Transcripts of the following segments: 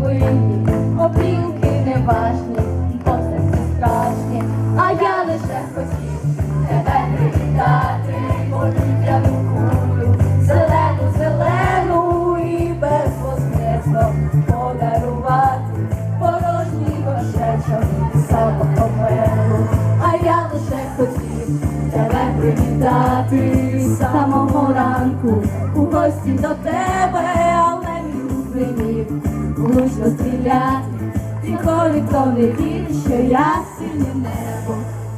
пильні, опілки неважні, бо серці страшні, а я лише хотів тебе привітати, повітряну кулю, зелену, зелену і безвозмісно подарувати порожній кошечок запахом миру. А я лише хотів тебе привітати з самого ранку у гості до тебе, але мій зимів влучно стріляти, тихо ніхто не вірить, що я синє небо,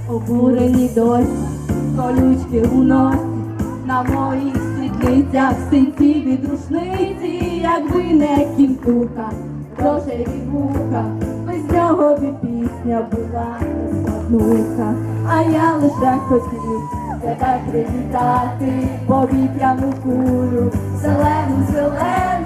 обурені досі, колючки у носі, на моїх світлицях синці від рушниці, якби не кінтуха, рожеві вуха, без нього би пісня була не а я лише хотів тебе привітати, повітряну кулю, зелену, зелену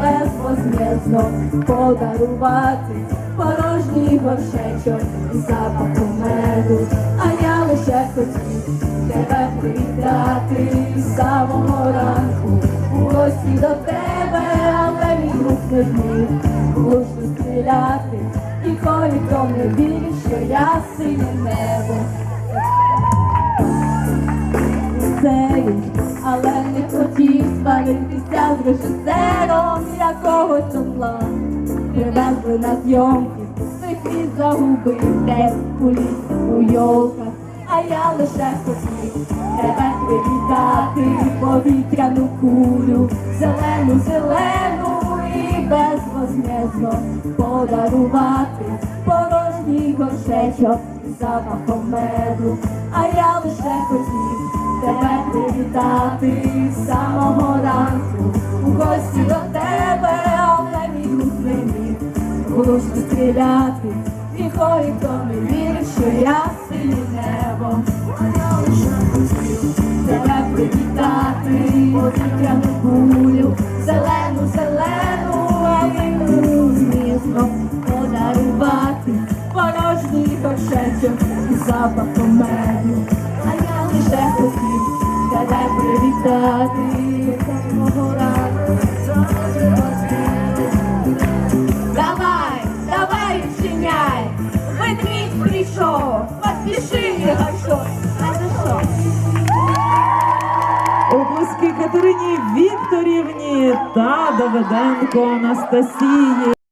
безвозмездно подарувати порожній горшечок із запахом меду, а я лише хотів тебе привітати з самого ранку. У гості до тебе, але мій рух не зміг влучно стріляти, і коли ніхто не вірить, що я синє небо. Цей, сваритися з режисером якогось онлайн. Привезли на зйомки, свій загубив десь у лісі у йолках, а я лише хотів тебе привітати, повітряну кулю, зелену, зелену і безвозмездно подарувати порожній горшечок запахом меду, а я лише хотів привітати з самого ранку. У гості до тебе, але мій міг влучно стріляти, ніхто ніхто не вірить, що я синє небо, а лише хотів тебе привітати, повітряну кулю, зелену, зелену, а він змісно подарувати. Порожній горшечок із запахом меду. Давай, давай, відчиняй, ведмідь прийшов, поспіши його що, а за що? Обласки Катерині Вікторівні та Давиденко Анастасії.